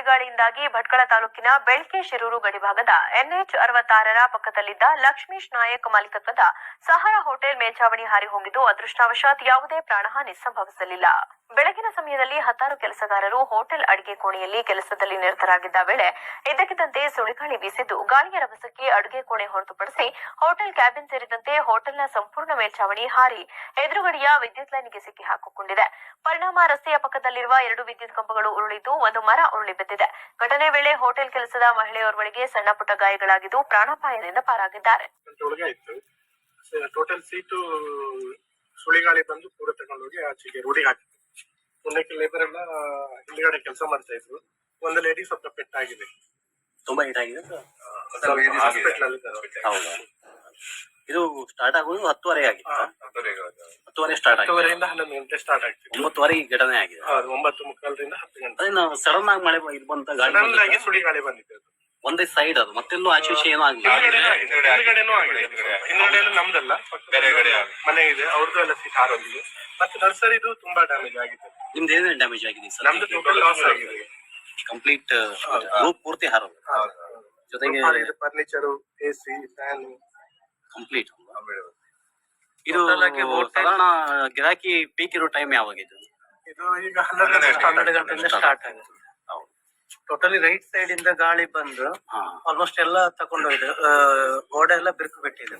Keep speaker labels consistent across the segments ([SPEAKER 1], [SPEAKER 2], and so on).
[SPEAKER 1] ಸುಳಿಗಾಳಿಯಿಂದಾಗಿ ಭಟ್ಕಳ ತಾಲೂಕಿನ ಬೆಳ್ಕೆ ಶಿರೂರು ಗಡಿಭಾಗದ ಎನ್ಎಚ್ ಅರವತ್ತಾರರ ಪಕ್ಕದಲ್ಲಿದ್ದ ಲಕ್ಷ್ಮೀಶ್ ನಾಯಕ್ ಮಾಲೀಕತ್ವದ ಸಹಾರ ಹೋಟೆಲ್ ಮೇಲ್ಛಾವಣಿ ಹಾರಿ ಹೋಗಿದ್ದು ಅದೃಷ್ಟಾವಶಾತ್ ಯಾವುದೇ ಪ್ರಾಣಹಾನಿ ಸಂಭವಿಸಲಿಲ್ಲ. ಬೆಳಗಿನ ಸಮಯದಲ್ಲಿ ಹತ್ತಾರು ಕೆಲಸಗಾರರು ಹೋಟೆಲ್ ಅಡಿಗೆ ಕೋಣೆಯಲ್ಲಿ ಕೆಲಸದಲ್ಲಿ ನಿರತರಾಗಿದ್ದ ವೇಳೆ ಇದ್ದಕ್ಕಿದ್ದಂತೆ ಸುಳಿಗಾಳಿ ಬೀಸಿದ್ದು ಗಾಳಿಯ ರಭಸಕ್ಕೆ ಅಡುಗೆ ಕೋಣೆ ಹೊರತುಪಡಿಸಿ ಹೋಟೆಲ್ ಕ್ಯಾಬಿನ್ ಸೇರಿದಂತೆ ಹೋಟೆಲ್ನ ಸಂಪೂರ್ಣ ಮೇಲ್ಛಾವಣಿ ಹಾರಿ ಎದುರುಗಡೆಯ ವಿದ್ಯುತ್ ಲೈನ್ಗೆ ಸಿಕ್ಕಿ ಹಾಕಿಕೊಂಡಿದೆ. ಪರಿಣಾಮ ರಸ್ತೆಯ ಪಕ್ಕದಲ್ಲಿರುವ ಎರಡು ವಿದ್ಯುತ್ ಕಂಬಗಳು ಉರುಳಿದ್ದು ಒಂದು ಮರ ಉರುಳಿ ಬಿದ್ದಿದೆ. ಘಟನೆ ವೇಳೆ ಹೋಟೆಲ್ ಕೆಲಸದ ಮಹಿಳೆಯೋರ್ವಳಿಗೆ ಸಣ್ಣ ಪುಟ್ಟ ಗಾಯಗಳಾಗಿದ್ದು ಪ್ರಾಣಾಪಾಯದಿಂದ ಪಾರಾಗಿದ್ದಾರೆ.
[SPEAKER 2] ಟೋಟಲ್ ಸೀಟು ಸುಳಿಗಾಳಿ ಬಂದು ಪೂರ ತಗೊಂಡೋಗಿ ಆಚೆಗೆ ರೂಢಿ ಹಾಕಿತ್ತು ಮುಂದಕ್ಕೆ ಲೇಬರ್ ಎಲ್ಲ ಹಿಂದ್ಗಡೆ ಕೆಲಸ ಮಾಡ್ತಾ ಇದ್ರು. ಒಂದು ಲೇಡಿ ಸ್ವಲ್ಪ ಆಗಿದೆ.
[SPEAKER 3] ತುಂಬಾ ಏಟಾಗಿದೆ
[SPEAKER 2] ಆಗಿದೆ ಅಲ್ಲಿ ಇದ್ದಾರೆ.
[SPEAKER 3] ಹೌದಾ. ಇದು ಸ್ಟಾರ್ಟ್ ಆಗೋದು ಹತ್ತುವರೆ ಆಗಿತ್ತು ಹತ್ತುವರೆ ಸ್ಟಾರ್ಟ್ ಆಗಿದೆ.
[SPEAKER 2] ಹತ್ತುವರೆಯಿಂದ ಹನ್ನೊಂದು ಗಂಟೆ ಸ್ಟಾರ್ಟ್ ಆಗ್ತಿತ್ತು.
[SPEAKER 3] ಒಂಬತ್ತುವರೆ ಈ ಘಟನೆ ಆಗಿದೆ.
[SPEAKER 2] ಹೌದು ಒಂಬತ್ತು ಮುಕ್ಕಾಲರಿಂದ ಹತ್ತು ಗಂಟೆ.
[SPEAKER 3] ಅದೇ ನಾವು ಸಡನ್ ಆಗಿ ಮಳೆ ಇದು ಬಂತ ಗಾಳಿ
[SPEAKER 2] ಸಡನ್ ಆಗಿ
[SPEAKER 3] ಬಂದಿದ್ದು.
[SPEAKER 2] ಸುಳಿಗಾಳಿ ಬಂದಿದೆ ಅದು.
[SPEAKER 3] ಒಂದೇ ಸೈಡ್ ಅದು. ಮತ್ತೆಲ್ಲೂ ಆಚೆ ಈಚೆ ಏನೂ ಆಗಿಲ್ಲ
[SPEAKER 2] ಹಿಂದ್ಗಡೆನೂ ಆಗಿದೆ. ಹಿಂದ್ಗಡೆನೂ ಆಗಿದೆ. ಹಿಂದ್ಗಡೆನೂ ನಮ್ದಲ್ಲ. ಪಕ್ಕದ ಮನೆ ಇದೆ. ಅವ್ರದ್ದು ಎಲ್ಲ ಸೀಟ್ ಹಾರೋಗಿದೆ ಮತ್ತೆ ನರ್ಸರಿದು ತುಂಬಾ ಡ್ಯಾಮೇಜ್ ಆಗಿದೆ.
[SPEAKER 3] ನಿಮ್ದು ಏನೇನು ಡ್ಯಾಮೇಜ್ ಆಗಿದೆ ಸರ್
[SPEAKER 2] ನಮ್ದು ಟೋಟಲ್ ಲಾಸ್ ಆಗಿದೆ.
[SPEAKER 3] ಕಂಪ್ಲೀಟ್ ರೂಪ್ ಪೂರ್ತಿ ಹಾರೋದು. ಜೊತೆಗೆ
[SPEAKER 2] ಫರ್ನಿಚರ್ ಎಸಿ ಫ್ಯಾನ್
[SPEAKER 3] ಕಂಪ್ಲೀಟ್ ಇದು ಸಾಧಾರಣ ಗಿರಾಕಿ ಪೀಕ್ ಇರೋ ಟೈಮ್ ಯಾವಾಗ
[SPEAKER 2] ಇದು? ಈಗ ಹನ್ನೆರಡು
[SPEAKER 4] ಗಂಟೆಯಿಂದ ಸ್ಟಾರ್ಟ್ ಆಗುತ್ತೆ.
[SPEAKER 3] ಹೌದು.
[SPEAKER 4] ಟೋಟಲಿ ರೈಟ್ ಸೈಡ್ ಇಂದ ಗಾಳಿ ಬಂದು ಆಲ್ಮೋಸ್ಟ್ ಎಲ್ಲ ತಕೊಂಡೋಗಿದೆ ಆ, ಗೋಡೆ ಎಲ್ಲ ಬಿರುಕು ಬಿಟ್ಟಿದೆ.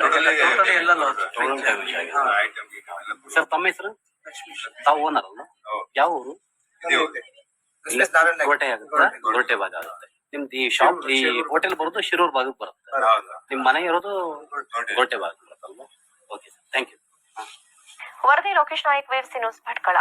[SPEAKER 4] ಟೋಟಲಿ ಎಲ್ಲ
[SPEAKER 3] ಸರ್ ತಮ್ಮ ಹೆಸರು? ತಾವು ಓನರ್ ಅಲ್ಲ ಯಾವ ಊರು? ಕೋಟೆ ಆಗುತ್ತೆ. ಕೋಟೆ. ಭಾಗ ಆಗುತ್ತೆ. ನಿಮ್ದು ಈ ಶಾಪ್ ಈ ಹೋಟೆಲ್ ಬರೋದು ಶಿರೂರ್ ಭಾಗಕ್ಕೆ ಬರುತ್ತೆ. ನಿಮ್ ಮನೆ ಇರೋದು ಕೋಟೆ. ಭಾಗ ಬರುತ್ತಲ್ವಾ? ಓಕೆ ಸರ್ ಥ್ಯಾಂಕ್ ಯು
[SPEAKER 1] ವರದಿ ಲೋಕೇಶ್ ನಾಯಕ್ ವೇವ್ಸಿ ನ್ಯೂಸ್ ಭಟ್ಕಳ.